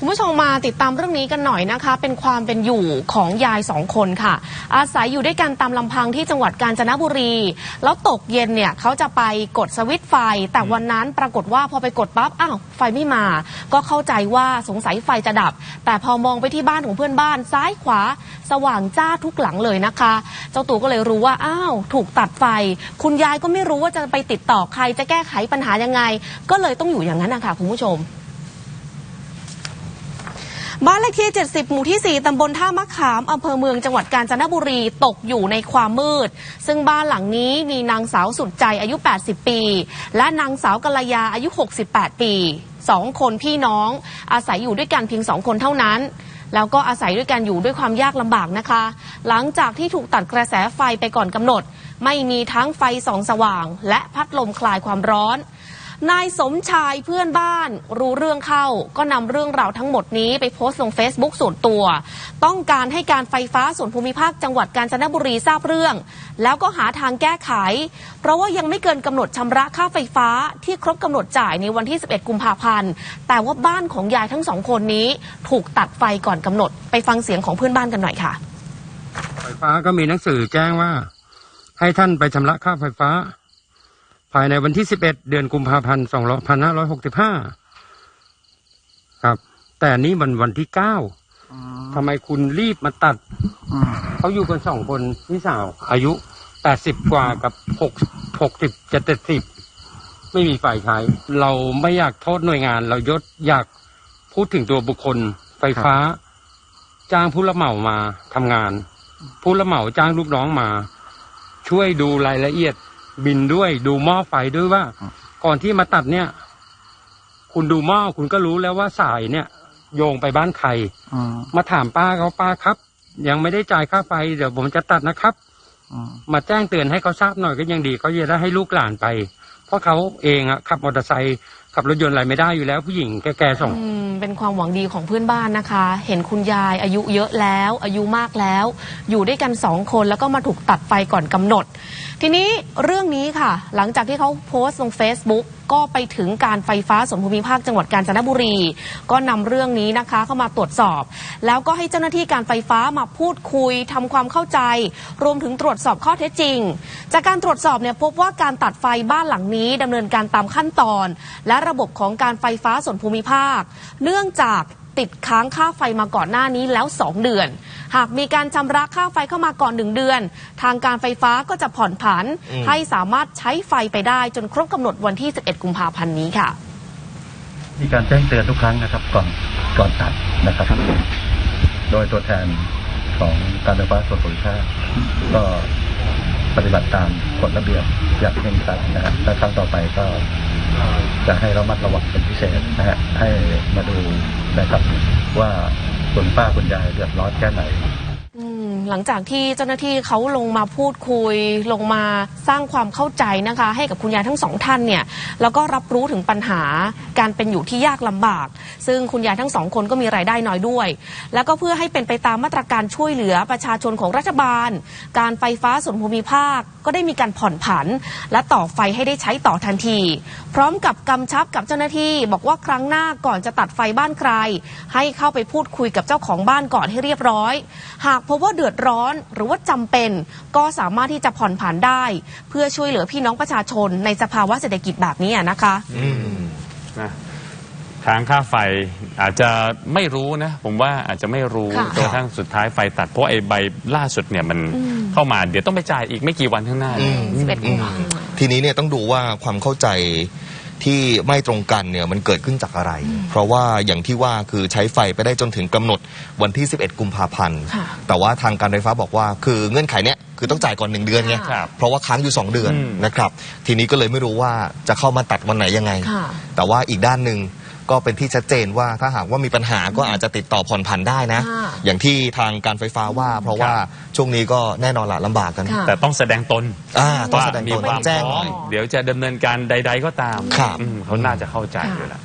คุณผู้ชมมาติดตามเรื่องนี้กันหน่อยนะคะ เป็นความเป็นอยู่ของยายสองคนค่ะ อาศัยอยู่ด้วยกันตามลำพังที่จังหวัดกาญจนบุรี แล้วตกเย็นเนี่ยเขาจะไปกดสวิตไฟ แต่วันนั้นปรากฏว่าพอไปกดปั๊บอ้าวไฟไม่มา ก็เข้าใจว่าสงสัยไฟจะดับ แต่พอมองไปที่บ้านของเพื่อนบ้านซ้ายขวา สว่างจ้าทุกหลังเลยนะคะ เจ้าตัวก็เลยรู้ว่าอ้าวถูกตัดไฟ คุณยายก็ไม่รู้ว่าจะไปติดต่อใครจะแก้ไขปัญหายังไง ก็เลยต้องอยู่อย่างนั้นนะคะคุณผู้ชม บ้านเลขที่ 70 หมู่ที่ 4 ตำบลท่ามะขาม อำเภอเมืองจังหวัดกาญจนบุรีตกอยู่ในความมืด ซึ่งบ้านหลังนี้มีนางสาวสุดใจอายุ 80 ปี และนางสาวกัลยาอายุ 68 ปีสองคนพี่น้อง อาศัยอยู่ด้วยกันเพียงสองคนเท่านั้น แล้วก็อาศัยด้วยกันอยู่ด้วยความยากลำบากนะคะ หลังจากที่ถูกตัดกระแสไฟไปก่อนกำหนด ไม่มีทั้งไฟส่องสว่าง และพัดลมคลายความร้อน นายสมชายเพื่อนบ้าน รู้เรื่องเข้า ก็นำเรื่องราวทั้งหมดนี้ไปโพสต์ลง Facebook ส่วนตัว ต้องการให้การไฟฟ้าส่วนภูมิภาคจังหวัดกาญจนบุรีทราบเรื่อง แล้วก็หาทางแก้ไข เพราะว่ายังไม่เกินกำหนดชำระค่าไฟฟ้าที่ครบกำหนดจ่ายในวันที่ 11 กุมภาพันธ์ แต่ว่าบ้านของยายทั้งสองคนนี้ ถูกตัดไฟก่อนกำหนด ไปฟังเสียงของเพื่อนบ้านกันหน่อยค่ะ ไฟฟ้าก็มีหนังสือแจ้งว่า ให้ท่านไปชำระค่าไฟฟ้า ภายในวันที่11เดือนกุมภาพันธ์2565ครับ แต่นี้มันวันที่9ทำไมคุณรีบมาตัดเขาอยู่กันสองคนพี่สาว อายุ80กว่ากับ6 60 70ไม่มีไฟใช้เราไม่อยากโทษหน่วยงาน เรายศอยากพูดถึงตัวบุคคล ไฟฟ้า จ้างผู้รับเหมามาทำงาน ผู้รับเหมาจ้างลูกน้องมา ช่วยดูรายละเอียด บินด้วยดูหม้อไฟด้วยว่า ก่อนที่มาตัดเนี่ย คุณดูหม้อคุณก็รู้แล้วว่าสายเนี่ย โยงไปบ้านใครอืมมาถามป้าเขาป้าครับ ยังไม่ได้จ่ายค่าไฟเดี๋ยวผมจะตัดนะครับอืมมาแจ้งเตือนให้เขาทราบหน่อยก็ยังดีเขาจะได้ให้ลูกหลานไป เพราะเขาเองอะขับมอเตอร์ไซค์ขับรถยนต์อะไรไม่ได้อยู่แล้วผู้หญิงแก่ๆสอง อืมเป็นความหวังดีของเพื่อนบ้านนะคะ เห็นคุณยายอายุเยอะแล้ว อายุมากแล้ว อยู่ด้วยกันสองคนแล้วก็มาถูกตัดไฟก่อนกำหนด ทีนี้เรื่องนี้ค่ะ หลังจากที่เขาโพสต์ลง Facebook ก็ไปถึงการไฟฟ้าส่วนภูมิภาคจังหวัดกาญจนบุรี ก็นำเรื่องนี้นะคะเข้ามาตรวจสอบ แล้วก็ให้เจ้าหน้าที่การไฟฟ้ามาพูดคุยทำความเข้าใจ รวมถึงตรวจสอบข้อเท็จจริง จากการตรวจสอบเนี่ยพบว่าการตัดไฟบ้านหลังนี้ดำเนินการตามขั้นตอน และระบบของการไฟฟ้าส่วนภูมิภาค เนื่องจากติดค้างค่าไฟมาก่อนหน้านี้แล้ว 2 เดือน หากมีการชำระค่าไฟเข้ามาก่อน 1 เดือน ทางการไฟฟ้าก็จะผ่อนผัน ให้สามารถใช้ไฟไปได้จนครบกำหนดวันที่ 11 กุมภาพันธ์นี้ค่ะ มีการแจ้งเตือนทุกครั้งนะครับก่อนก่อนตัดนะครับ โดยตัวแทนของการไฟฟ้าส่วนภูมิภาคก็ ปฏิบัติตามกฎระเบียบอย่างเคร่งครัดนะครับและครั้งต่อไปก็จะให้ระมัดระวังเป็นพิเศษนะฮะให้มาดูนะครับว่าคุณป้าคุณยายเดือดร้อนแค่ไหน หลังจากที่เจ้าหน้าที่เขาลงมาพูดคุย ลงมาสร้างความเข้าใจนะคะ ให้กับคุณยายทั้งสองท่านเนี่ยแล้วก็รับรู้ถึงปัญหาการเป็นอยู่ที่ยากลำบาก ซึ่งคุณยายทั้งสองคนก็มีรายได้น้อยด้วย แล้วก็เพื่อให้เป็นไปตามมาตรการช่วยเหลือประชาชนของรัฐบาล การไฟฟ้าส่วนภูมิภาค ก็ได้มีการผ่อนผัน และต่อไฟให้ได้ใช้ต่อทันที พร้อมกับกำชับกับเจ้าหน้าที่ บอกว่าครั้งหน้าก่อนจะตัดไฟบ้านใคร ให้เข้าไปพูดคุยกับเจ้าของบ้านก่อนให้เรียบร้อย หากพบว่าเดือดร้อนหรือว่าจำเป็น ก็สามารถที่จะผ่อนผันได้ เพื่อช่วยเหลือพี่น้องประชาชนในสภาวะเศรษฐกิจแบบนี้อะนะคะนะ ค้างค่าไฟอาจจะไม่รู้นะ ผมว่าอาจจะไม่รู้ค่ะ จนกระทั่งสุดท้ายไฟตัดเพราะไอ้ใบล่าสุดเนี่ยมันเข้ามาเดี๋ยวต้องไปจ่ายอีกไม่กี่วันข้างหน้าอืม11กุมภาพันธ์ทีนี้เนี่ยต้องดูว่าความเข้าใจที่ไม่ตรงกันเนี่ยมันเกิดขึ้นจากอะไร เพราะว่าอย่างที่ว่าคือใช้ไฟไปได้จนถึงกำหนดวันที่ 11 กุมภาพันธ์ ค่ะ แต่ว่าทางการไฟฟ้าบอกว่าคือเงื่อนไขเนี้ยคือต้องจ่ายก่อนหนึ่งเดือนไงครับเพราะว่าค้างอยู่ 2 เดือนอืม นะครับ ทีนี้ก็เลยไม่รู้ว่าจะเข้ามาตัดวันไหนยังไง ค่ะ แต่ว่าอีกด้านหนึ่ง ก็เป็นที่ชัดเจนว่าถ้าหากว่ามีปัญหาก็อาจจะติดต่อผ่อนผันได้นะ ค่ะอย่างที่ทางการไฟฟ้าว่า เพราะว่าช่วงนี้ก็แน่นอนละลำบากกันค่ะ แต่ต้องแสดงตนอ่าต้องว่าแสดงมีตนความแจ้งพร้หอน่มอย เดี๋ยวจะดำเนินการใด ๆก็ตามครับอืมเขาน่าจะเข้าใจค่ะอยู่แล้ว